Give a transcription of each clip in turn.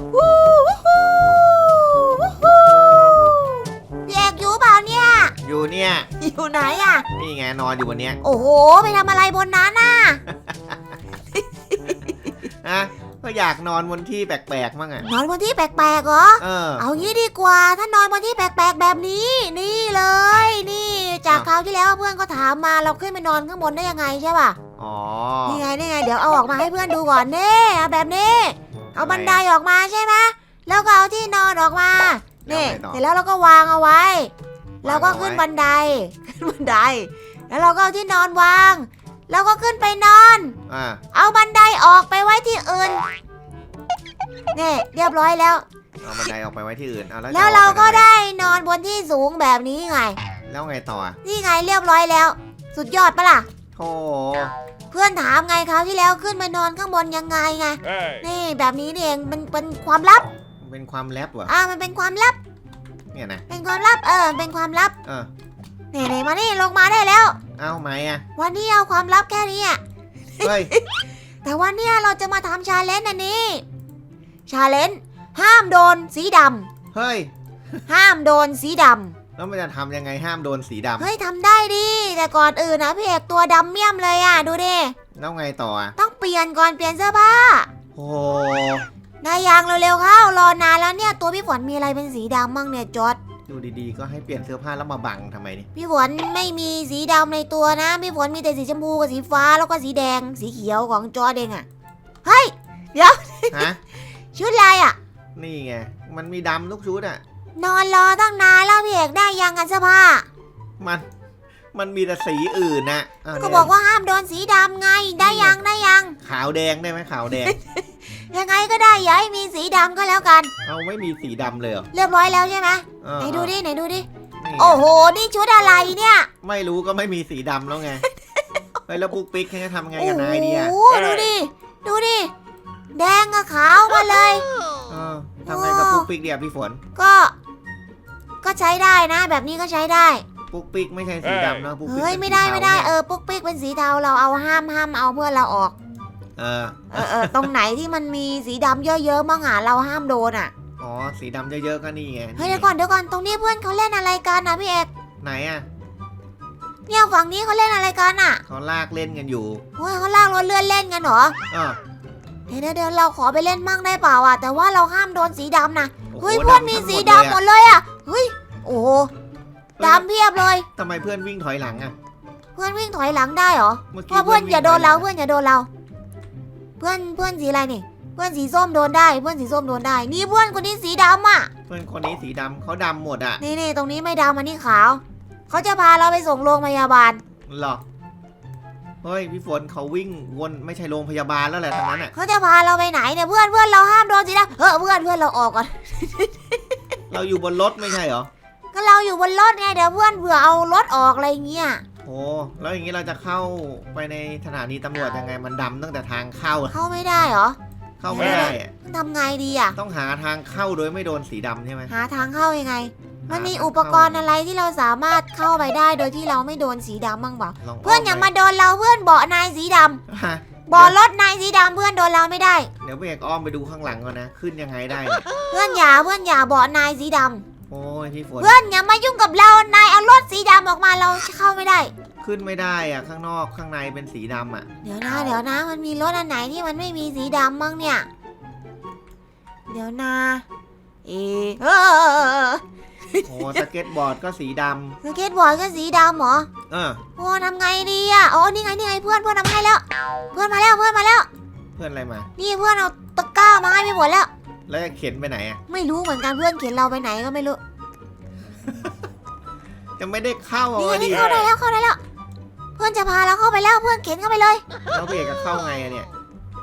วู้วู้ฮู้วู้ฮู้พี่เอกอยู่เปล่าเนี่ย อยู่เนี่ย อยู่ไหนอะนี่ไงนอนอยู่บนเนี้ยโอ้โห ไปทำอะไรบนนั้นน่ะ นะก็อยากนอนบนที่แปลกๆมั่งอะ นอนบนที่แปลกๆเหรอ เออ เอางี้ดีกว่าถ้านอนบนที่แปลกๆแบบนี้ นี่เลย นี่ จากคราวที่แล้วเพื่อนก็ถามมาเราขึ้นไปนอนข้างบนได้ยังไงใช่ป่ะ อ๋อ นี่ไงนี่ไงเดี๋ยวเอาออกมาให้เพื่อนดูก่อนเน่เอาแบบนี้ เอาบันไดออกมาใช่ไหมแล้วก็เอาที่นอนออกมานี่แล้วไงต่อเสร็จแล้วเราก็วางเอาไว้แล้วก็วางเอาไว้ขึ้นบันไดขึ้นบันได แล้วเราก็เอาที่นอนวางแล้วก็ขึ้นไปนอนอ่าเอาบันไดออกไปไว้ที่อื่นนี่เรียบร้อยแล้ว เอาบันไดออกไปไว้ที่อื่นเอาแล้วแล้วจะเราออก็ปทำมได้นอนบนที่สูงแบบนี้ไง แล้วไงต่ออะนี่ไงเรียบร้อยแล้ว สุดยอดปะล่ะ โธ่เพื่อนถามไงคราวที่แล้วขึ้นไปนอนข้างบนยังไงไง Hey! นี่แบบนี้นี่เองมันเป็นความลับ เป็นความแลบเหรออ่ามันเป็นความลับ เนี่ยนะเป็นความลับ เออ เป็นความลับเออนี่นี่มานี่ลงมาได้แล้ว เอาไหมอะวันนี้เอาความลับแค่นี้อะเฮ้ยแต่วันเนี้ยเราจะมาทำชาเลนจ์อันนี้ ชาเลนจ์ห้ามโดนสีดเฮ้ยำห้ามโดนสีด แล้วมันจะทำยังไงห้ามโดนสีำดำเฮ้ยทำได้ดิ แต่ก่อนอื่นนะพี่เอกตัวดำเมี่ยมเลยอะ ดูดิแล้วไงต่ออะต้องเปลี่ยนก่อนเปลี่ยนเสื้อผ้าโอ้ได้ยังเร็วๆเข้ารอนานแล้วเนี่ยตัวพี่ฝนมีอะไรเป็นสีดำบ้างเนี่ยจอดอยู่ดีๆ ก็ให้เปลี่ยนเสื้อผ้าแล้วมาบังทำไมนี่พี่ฝนไม่มีสีดำในตัวนะพี่ฝนมีแต่สีชมพูกับสีฟ้าแล้วก็สีแดงสีเขียวของจอร์ดเองอะเฮ้ยฮะชุดอะไรอะนี่ไงมันมีดำทุกชุดอะ นอนรอตั้งนานแล้วพี่เอกได้ยังกันเสื้อผ้ามัน มันมีแต่สีอื่นนะะก็เนี่ยบอกว่าห้ามโดนสีดำไงได้ยังได้ยัง ขาวแดงได้ไหมขาวแดง ยังไงก็ได้อย่าให้มีสีดำก็แล้วกัน เอาไม่มีสีดำเลยเหรอเรียบร้อยแล้วใช่ไหมเออไหนดูดิไหนดูดินี่ไงโอ้โหนี่ชุดอะไรเนี่ยไม่รู้ก็ไม่มีสีดำแล้วไง เฮ้ยแล้วปุ๊กปิ๊กเขาจะทำไงโอ้กับนายดีอะโหดูดิดูดิแดงกับขาวมาเลย เออทำไงกับปุ๊กปิ๊กเดียวพี่ฝน ก็ ก็ใช้ได้นะ แบบนี้ก็ใช้ได้ ปุ๊กปิ๊กไม่ใช่สีดำนะปุ๊กปิ๊กเฮ้ยไม่ได้ไม่ได้เออปุ๊กปิ๊กเป็นสีเทาเราเอาห้ามห้ามเอาเพื่อนเราออก เออเออเออตรงไหนที่มันมีสีดำเยอะๆมั่งอะเราห้ามโดนอะอ๋อสีดำเยอะๆก็นี่ไงเฮ้ยเดี๋ยวก่อนเดี๋ยวก่อนตรงนี้เพื่อนเขาเล่นอะไรกันนะพี่เอกไหนอะเนี่ยฝั่งนี้เขาเล่นอะไรกันอะเขาลากเล่นกันอยู่เฮ้ยเขาลากรถเลื่อนเล่นกันเหรอออเดี๋ยวเดี๋ยวเดี๋ยวเราขอไปเล่นมั่งได้เปล่าอะแต่ว่าเราห้ามโดนสีดำนะเฮ้ยเพื่อนมีสีดำหมดเลยอะ เฮ้ย โอ้โหเลยอะดำเพียบเลย ทำไมเพื่อนวิ่งถอยหลังอะเพื่อนวิ่งถอยหลังได้เหรอเมื่อเพกี้ราะเพื่อนอย่าโดนเราวิ่งถเพื่อนอย่าโดนเรา เพื่อนเพื่อนสีอะไรนี่ เพื่อนสีส้มโดนได้ เพื่อนสีส้มโดนได้ นี่เพื่อนคนนี้สีดำอะ เพื่อนคนนี้สีดำเขาดำหมดอะนี่นี่ตรงนี้ไม่ดำอันนี้ขาว เขาจะพาเราไปส่งโรงพยาบาล หรอ เฮ้ยพี่ฝนเขาวิ่งวนไม่ใช่โรงพยาบาลแล้วแหละตรงนั้นอะเขาจะพาเราไปไหนเนี่ยเพื่อนเพื่อนเราห้ามโดนสีดำเออเพื่อนเพื่อนเราออกก่อน เราอยู่บนรถไม่ใช่เหรอก็เราอยู่บนรถไงเดี๋ยวเพื่อนเผื่อเอารถออกอะไรเงี้ยโอ้แล้วอย่างนี้เราจะเข้าไปในสถานีตำรวจยังไงมันดำตั้งแต่ทางเข้าอะเข้าไม่ได้เหรอเข้าไม่ได้อะทำไงดีอะ ต้องหาทางเข้าโดยไม่โดนสีดำใช่ไหมหาทางเข้ายังไง มันมีหาทางอุปกรณ์อะไรที่เราสามารถเข้าไปได้โดยที่เราไม่โดนสีดำบ้างเปล่าลองเพื่อนอย่ามาโดนเราเพื่อนเบาะนายสีดำฮะเบาะรถนายสีดำเพื่อนโดนเราไม่ได้ เดี๋ยวพี่เอกอ้อมไปดูข้างหลังก่อนนะ ขึ้นยังไงได้เนี่ยเพื่อนอย่าเพื่อนอย่าเบาะนายสีดำโอ้ยพี่ฝน เพื่อนอย่ามายุ่งกับเรานายเอารถสีดำออกมาเราเข้าไม่ได้ ขึ้นไม่ได้อะ ข้างนอกข้างในเป็นสีดำอะ เดี๋ยวนะเดี๋ยวนะมันมีรถอันไหนที่มันไม่มีสีดำบ้างเนี่ย เดี๋ยวนะ เอะเออ โอ้สเก็ตบอร์ดก็สีดสเก็ตบอร์ดก็สีดำเหรอำเออโอ้ทำไงดีอะอ๋อนี่ไงนี่ไงเพื่อนเพื่อนทำให้แล้ว เพื่อนมาแล้วเพื่อนมาแล้ว เพื่อนอะไรมา นี่เพื่อนเอาตะกร้ามาให้พี่ฝนแล้ว แล้วจะเข็นไปไหนอะไม่รู้เหมือนกันเพื่อนเขียนเราไปไหนก็ไม่รู้จะไม่ได้เข้านี่ไงอะดินี่เข้าได้แล้วเข้าได้แล้ว เพื่อนจะพาเราเข้าไปแล้วเพื่อนเข็นเข้าไปเลย แล้วพี่เอกจะเข้าไงอะเนี่ย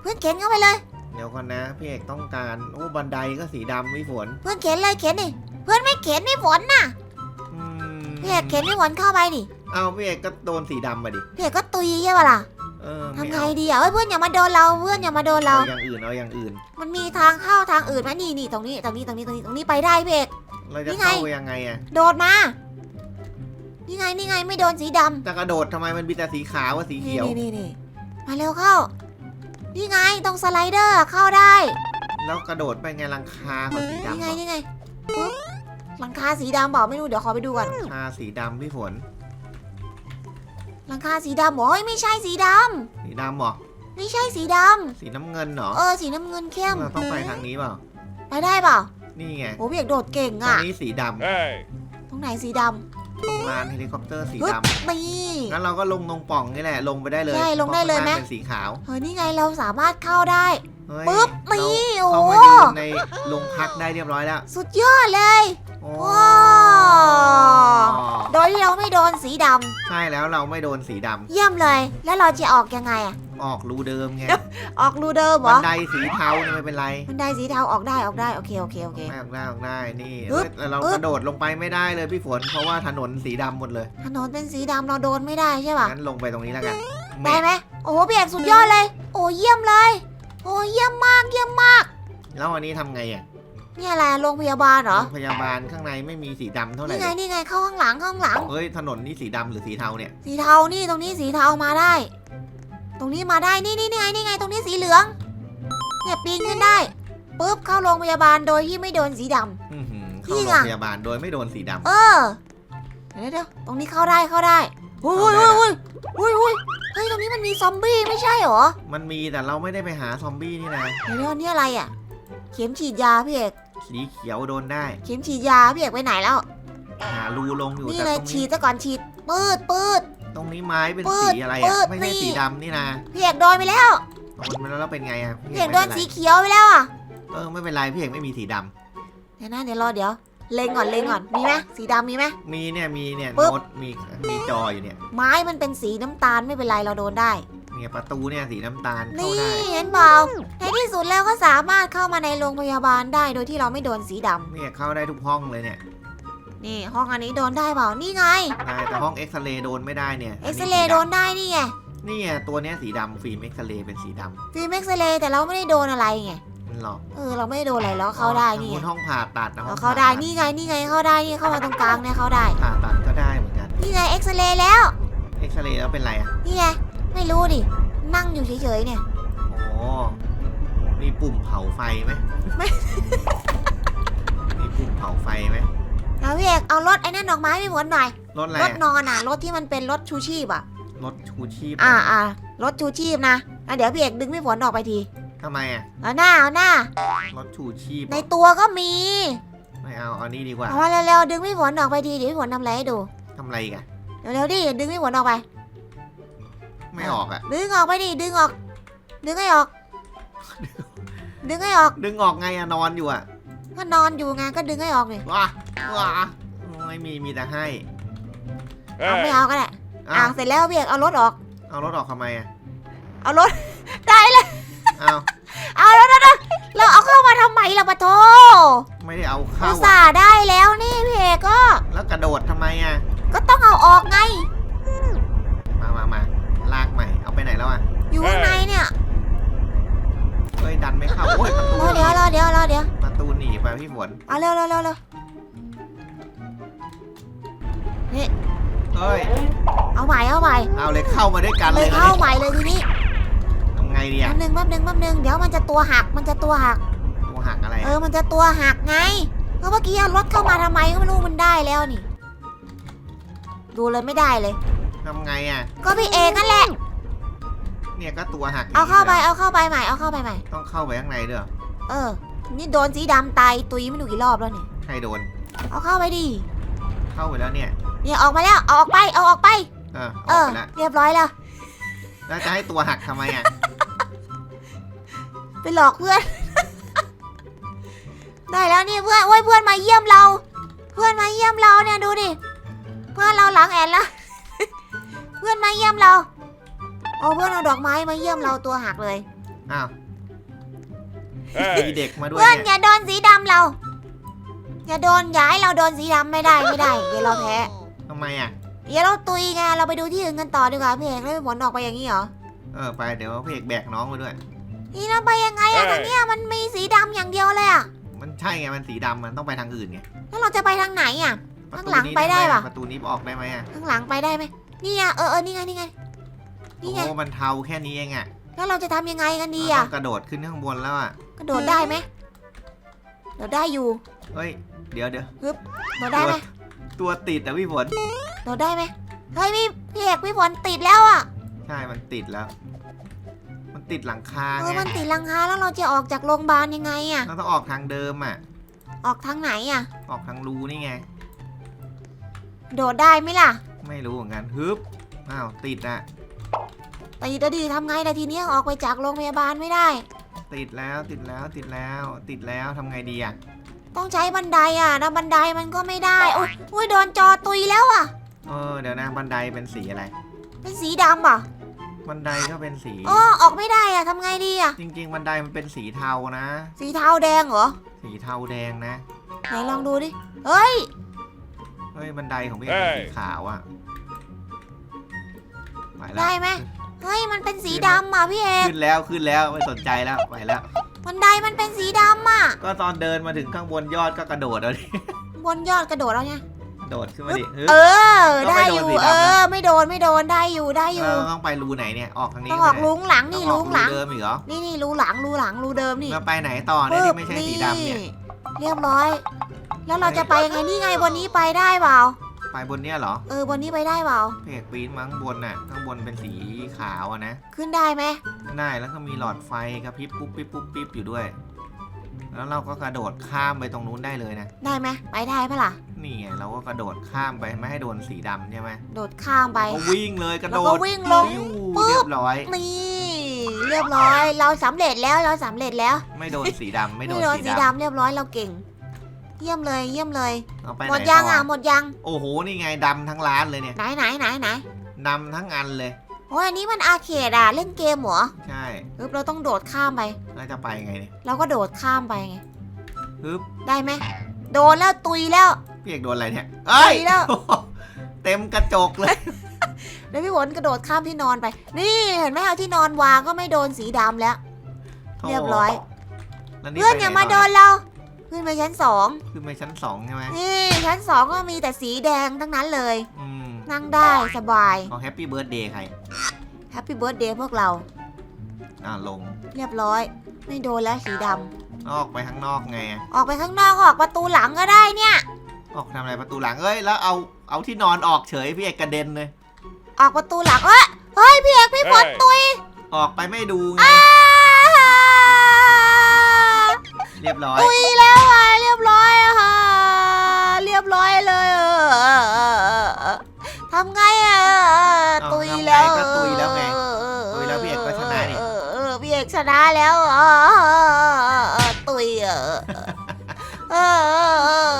เพื่อนเข็นเข้าไปเลย เดี๋ยวก่อนนะพี่เอกต้องการ โอ้บันไดก็สีดำพี่ฝน เพื่อนเข็นเลยเข็นดิเพื่อนไม่เข็นพี่ฝนน่ะอืมพี่เอกเข็นพี่ฝนเข้าไปดิเอาพี่เอกก็โดนสีดำมาดิพี่เอกก็ตุยใช่ปะล่ะเออทำไม่ไงเอาดีอะเฮ้ยเพื่อนอย่ามาโดนเราเพื่อนอย่ามาโดนเรา เอาอย่างอื่นเอาอย่างอื่น มันมีทางเข้าทางอื่นไหมนี่นี่ตรงนี้ตรงนี้ตรงนี้ตรงนี้ตรงนี้ไปได้พี่เอก เราจะนี่ไง เข้ายังไงอะโดดมานี่ไงนี่ไงไม่โดนสีดำจะกระโดดทำไมมันมีแต่สีขาวกับสีนี่เขียวนี่นี่นี่มาเร็วเข้า นี่ไงตรงสไลเดอร์เข้าได้นแล้วกระโดดไปไงลังคาของสีนี่ดำไงเหรอนี่ไงปุ๊บ หลังคาสีดำบอกไม่รู้เดี๋ยวขอไปดูก่อนลังคาสีดำพี่ฝน หลังคาสีดำบอกเฮ้ยไม่ใช่สีดสีดำเหรอำไม่ใช่สีดสีน้ำเงินเหรอำเออสีน้ำเงินเข้มเราต้องไปทางนี้เปล่า ไปได้เปล่านี่ไงโอ้พี่เอกโดดเก่งตรงอะนี้สีด Hey! ตรงไหนสีดำตรงลานเฮลิคอปเตอร์สีำปึ๊บดำนี่ งั้นเราก็ลงตรงปล่องนี่แหละ ลงไปได้เลยใช่ลงได้เลยไหม พราะข้างางเป็นสีขาวเฮ้ยนี่ไงเราสามารถเข้าได้ เฮ้ยปึ๊บนี่เราโอ้ เข้ามายืนในโรงพักได้เรียบร้อยแล้ว สุดยอดเลยโอ้ ว้าวโดยที่เราไม่โดนสีดใช่แล้วเราไม่โดนสีดำำเยี่ยมเลย แล้วเราจะออกยังไงอะออกรูเดิมไงออกรูเดิมเหรบัอนไดสีเทาเนี่ยไม่เป็นไรบันไดสีเทาออกได้ออกได้โอเคโอเคโอเคไม่ออกได้ออกได้นี่ปึ๊บแต่เราปึ๊บกระโดดลงไปไม่ได้เลยพี่ฝนเพราะว่าถนนสีดำหมดเลยถนนเป็นสีดำเราโดนไม่ได้ใช่ป่ะงั้นลงไปตรงนี้แล้วกันได้ไหมโอ้โหพี่เอกสุดยอดเลย โอ้เยี่ยมเลย โอ้เยี่ยมมากเยี่ยมมากแล้วอันนี้ทำไงอะ นี่อะไรโรงพยาบาลเหรอ โรงพยาบาลข้างในไม่มีสีดำเท่าไหร่นี่ไงเลยนี่ไง เข้าข้างหลังเข้าข้างหลัง เฮ้ย ถนนนี่สีดำหรือสีเทาเนี่ย สีเทา นี่ ตรงนี้สีเทามาได้ ตรงนี้มาได้ นี่นี่นี่ไง นี่ไง ตรงนี้สีเหลือง เนี่ยปีนขึ้นได้ ปุ๊บ เข้าโรงพยาบาลโดยที่ไม่โดนสีดำ อื้อหือนี่เข้าไงโรงพยาบาลโดยไม่โดนสีดำ เออ เดี๋ยวเดี๋ยวตรงนี้เข้าได้ เข้าได้อุ้ยอุ้ยอุ้ยอุ้ยอุ้ยเฮ้ย ตรงนี้มันมีซอมบี้ไม่ใช่เหรอ มันมีแต่เราไม่ได้ไปหาซอมบี้นี่นะ เดี๋ยวเดี๋ยวนี่อะไรอะ เข็มฉีดยาพี่เอก สีเขียวโดนได้เข็มฉีดยาพี่เอกไปไหนแล้ว หารูลงอยู่นี่แต่เลยตรงฉีนี้ดซะก่อนฉีดปืดปืด ตรงนี้ไม้เป็นปืดสีอะไรปือะดไม่ใช่นี่ สีดำนี่นะพี่เอกโดนไปแล้วโดนไปแล้วแล้วเป็นไงอะพี่เอกไม่โดเป็นไรสีเขียวไปแล้วอะเออไม่เป็นไรพี่เอกไม่มีสีดำเดี๋ยวนะเดี๋ยวรอเดี๋ยวเล็งก่อนเล็งก่อนมีไหมสีดำมีไหม มีเนี่ยมีเนี่ยปึ๊บ โน้ตมีมีจออยู่เนี่ยไม้มันเป็นสีน้ำตาลไม่เป็นไรเราโดนได้ เนี่ยประตูเนี่ยสีน้ำตาลเข้านี่ได้ เห็นเปล่าในที่สุดแล้วก็สามารถเข้ามาในโรงพยาบาลได้โดยที่เราไม่โดนสีดำเนี่ยเข้าได้ทุกห้องเลยเนี่ยนี่ห้องอันนี้โดนได้เปล่านี่ไงได้แต่ห้องเอ็กซเรย์โดนไม่ได้เนี่ยเอ็กซเรย์โดนได้นี่ไงนี่ไงตัวเนี้ยสีดำฟิล์มเอ็กซเรย์เป็นสีดำฟิล์มเอ็กซเรย์แต่เราไม่ได้โดนอะไรไงมันหลอกเออเราไม่ได้โดนอะไรแล้วเข้าได้นี่ทงไงนู้ห้องผ่าตัดนะห้เราองเข้าได้ผ่ตันี่ไงนี่ไงเข้าได้นี่เข้ามาตรงกลางเนี่ยเข้าได้ ผ่าตัดก็ได้เหมือนกันนี่ไงเอ็กซเรย์แล้วเอ็กซเรย์แล้วเป็นไรอะนี่ไง ไม่รู้ดิ นั่งอยู่เฉยๆเนี่ยโอ้มีปุ่มเผาไฟไหมไม่ มีปุ่มเผาไฟไหมเอาพี่เอกเอารถไอ้นั่นดอกไม้ไปหมุนหน่อย รถอะไรรถอะนอนอะ รถที่มันเป็นรถชูชีพอะ รถชูชีพอ่าอ่ารถชูชีพนะอะเดี๋ยวพี่เอกดึงพี่ฝนออกไปทีทำไมอะ เอาหน้าเอาหน้า รถชูชีพเหรในอตัวก็มีไม่เอาเอานี่ดีกว่าเอามาเร็วๆดึงพี่ฝนออกไปทีเดี๋ยวพี่ฝนทำอะไรให้ดู ทำอะไรอีกันเร็วๆดิดึงพี่ฝนออกไป ไม่ออกอะดึงออกไปดิดึงออก ดึงให้ออก ดึงให้ออกดึงออกไงอะนอนอยู่อะก็นอนอยู่ไงก็ดึงให้ออกเลยว้าว้าไม่มีมีแต่ให้เอาไม่ Hey! เอาก็ได้เอาอะเสร็จแล้วพี่เอกเอารถออก เอารถออกทำไมอะเอารถได้เลยเอาเอารถนะเราเอาเข้ามาทำไมล่ะปะโทไม่ได้เอาเข้าอุตอะส่าห์ได้แล้วนี่พี่เอกก็ แล้วกระโดดทำไมอะก็ต้องเอาออกไง ไปไหนแล้วอะอยู่ข้างในเนี่ยเฮ้ยดันไม่เข้าโอ้ยประตูรอหนีเดี๋ยวรอเดี๋ยวรอเดี๋ยวประตูหนีไปพี่ฝนเอาเร็วเร็วเร็วเร็วเฮ้ยเอาใหม่เอาใหม่เอาเลยเข้ามาด้วยกันเลเลยยนะเข้าใหม่เลยทีนี้ทำไงดีแป๊อะบหนึงแป๊บหนึงแป๊บหนึงเดี๋ยวมันจะตัวหักมันจะตัวหักตัวหักอะไรเออะอมันจะตัวหักไงก็เมื่อกี้เอารถเข้ามาทำไมก็ไม่รู้มันได้แล้วนี่ ดูเลยไม่ได้เลยทำไงอะก็พี่เอกนั่นแหละ เนี่ยก็ตัวหักเอาเข้าไปย่งนี้เอาเข้าไปใหม่เอาเข้าไปใหม่ ต้องเข้าไปข้างในด้วยเหรอเออ นี่โดนสีดำตายตุยไม่รู้กี่รอบแล้วนี่ใครโดน เอาเข้าไปดิเข้าไปแล้วเนี่ยเนี่ยออกมาแล้วเอาออกไปเอาออกไป เออเอออกอ ไปแล้วเรียบร้อยแล้วแล้วจะให้ตัวหักทำไมอะไปหลอกเพื่อน ได้แล้วนี่เพื่อนโอ้ยเพื่อนมาเยี่ยมเรา เพื่อนมาเยี่ยมเราเนี่ยดูดิเพื่อนเราหลังแอนแล้วเพื่อนมาเยี่ยมเรา โอ้เพื่อนเอาดอกไม้มาเยี่ยมเราตัวหักเลย อ้าวมี Hey! เด็กมาด้วยเพื่อนเนี่ยอย่าโดนสีดำเรา อย่าโดนอย่าให้เราโดนสีดำไม่ได้ไม่ได้เดี๋ยวเราแพ้ทำไมอะ เดี๋ยวเราตุยไงเราไปดูที่อื่นกันต่อดีกว่าพี่เอกแล้วผลออกไปอย่างนี้เหรอเออไปเดี๋ยวเพกแบกน้องมาด้วย นี่เราไปยังไงอะเอ้ยทางเนี้ยมันมีสีดำอย่างเดียวเลยอะมันใช่ไงมันสีดำมันต้องไปทางอื่นไงแล้วเราจะไปทางไหนอะ ประข้างตูหลังนี้ไปได้หมปะ ประตูนี้ออกได้ไหมอะ ข้างหลังไปได้ไหมนี่ไงเออเออนี่ไงนี่ไง นี่ไงโอ้มันเทาแค่นี้เองอะแล้วเราจะทำยังไงกันดีเราอะต้องกระโดดขึ้นข้างบนแล้วอะกระโดดได้ไหมเราได้อยู่เฮ้ยเดี๋ยวเดี๋ยวเราได้ไหมตัวติดอะพี่ฝนเราได้ไหมเฮ้ยพี่พี่เอกพี่ฝนติดแล้วอะใช่มันติดแล้ว มันติดหลังคาเอไงอมันติดหลังคาแล้วเราจะออกจากโรงพยาบาลยังไงอะ เราต้องออกทางเดิมอะ ออกทางไหนอะ ออกทางรูนี่ไง โดดได้ไหมล่ะ ไม่รู้เหมือนกันฮึบอ้าวติดอะ ติดอะดีทำไงล่ะทีเนี้ยออกไปจากโรงพยาบาลไม่ได้ ติดแล้วติดแล้วติดแล้วติดแล้วทำไงดีอะต้องใช้บันไดอะนะบันไดมันก็ไม่ได้โอ้ยอุ้ยโดนจอตุยแล้วอะ เออเดี๋ยวนะบันไดเป็นสีอะไร เป็นสีดำอะบันไดก็เป็นสีอ๋อออกไม่ได้อะทำไงดีอะ จริง ๆ บันไดมันเป็นสีเทานะ สีเทาแดงเหรอ สีเทาแดงนะ ไหนลองดูดิ เฮ้ย เฮ้ยบันไดของพี่เป็นสีขาวอะไปแล้วได้ไหม เฮ้ยมันเป็นสีดำอะพี่เอกขึ้นแล้วขึ้นแล้วไม่สนใจแล้วไปแล้ว บันไดมันเป็นสีดำอะ ก็ตอนเดินมาถึงข้างบนยอดก็กระโดดเอาดิบนยอดกระโดดแล้วไงโดดขึ้นมาดิฮึบเออก็ได้ไม่อโดนยู่สีดำนะเออ ไม่โดนไม่โดนได้อยู่ได้อเอยู่อต้องไปรูไหนเนี่ยออกทางนี้ต้องออกไหมลุงหลังนี่ต้ลุองออกหลังเดิมอีกเหรอนี่นี่รูหลังรูหลังรูเดิมนี่แล้วไปไหนต่อเนี่ยที่ไม่ใช่สีดำเนี่ยเรียบร้อย แล้วเราจะไปยังไงนี่ไงบนนี้ไปได้เปล่า ไปบนเนี้ยเหรอเออบนนี้ไปได้เปล่าเพกปีนมาข้างบนน่ะข้างบนเป็นสีขาวอะนะขึ้นได้ไหมได้แล้วก็มีหลอดไฟกระพริบปุ๊บปิ๊บปุ๊บปิ๊บอยู่ด้วย แล้วเราก็กระโดดข้ามไปตรงนู้นได้เลยนะได้ไหมไปได้ปะล่ะนี่ไงเราก็กระโดดข้ามไปไม่ให้โดนสีดำใช่ไหมโดดข้ามไป ก็วิ่งเลยกระแล้โดวก็ดวิ่งลงปิ้วปุ๊บ เรียบร้อย นี่เรียบร้อย เราสำเร็จแล้วเราสำเร็จแล้วไม่โดนสีดำไม่โดไม่นโดนสีสีดำดำเรียบร้อยเราเก่ง เยี่ยมเลยเยี่ยมเลย เอาไปหมดไหนยังต่อะหมดยังโอ้โห นี่ไงดำทั้งร้านเลยเนี่ยไหนไหนไหนไหนดำทั้งอันเลย โอ้ยอันนี้มันอาร์เคดอะเล่นเกมเหรอใช่ปึ๊บเราต้องโดดข้ามไป แล้วจะไปไงเนี่ยเราก็โดดข้ามไปไงฮึบได้ไหมโดนแล้วตุยแล้วพี่เอกโดนอะไรเนี่ยเอ้ยไปแล้ว เต็มกระจกเลย แล้วพี่ฝนกระโดดข้ามที่นอนไป นี่เห็นไหมเอาที่นอนวางก็ไม่โดนสีดำแล้ว เรียบร้อย แล้วเพื่อนไปไหอย่ามาโดต่นเรา ขึ้นไปชั้นสองขึ้นไปชั้นสองใช่ไหมนี่ชั้นสองก็มีแต่สีแดงทั้งนั้นเลย อืมนั่งได้สบายของแฮปปี้เบิร์ดเดย์ใครแฮปปี้เบิร์ดเดย์พวกเรา อ่าลง เรียบร้อย ไม่โดนแล้วสีดออกไปข้างนอกไงอะำออกไปข้างนอกออกประตูหลังก็ได้เนี่ย ออกทำอะไรประตูหลังเอ้ยแล้วเอาเอาที่นอนออกเฉยพี่เอกกระเด็นเลย ออกประตูหลังเอ้ยเฮ้ยพี่เอกพี่ฝนตุยออกไปไม่ดูไง อ้าเรียบร้อย ตุย รียบร้อยเลยเออทำไงอะเอาตุยทำไงแล้วก็ตุยแล้วไงตุยแล้วพี่เอกก็ชนะนี่เออเออพี่เอกชนะแล้วเออตุยเออเออเออเออ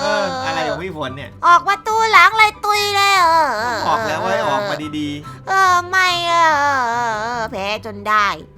เอออะไรของพี่ฝนเนี่ย ออกประตูหลังเลยตุยเลยเออออกแล้วว่าให้ออกมาดีเออไม่เออแพ้จนได้ๆ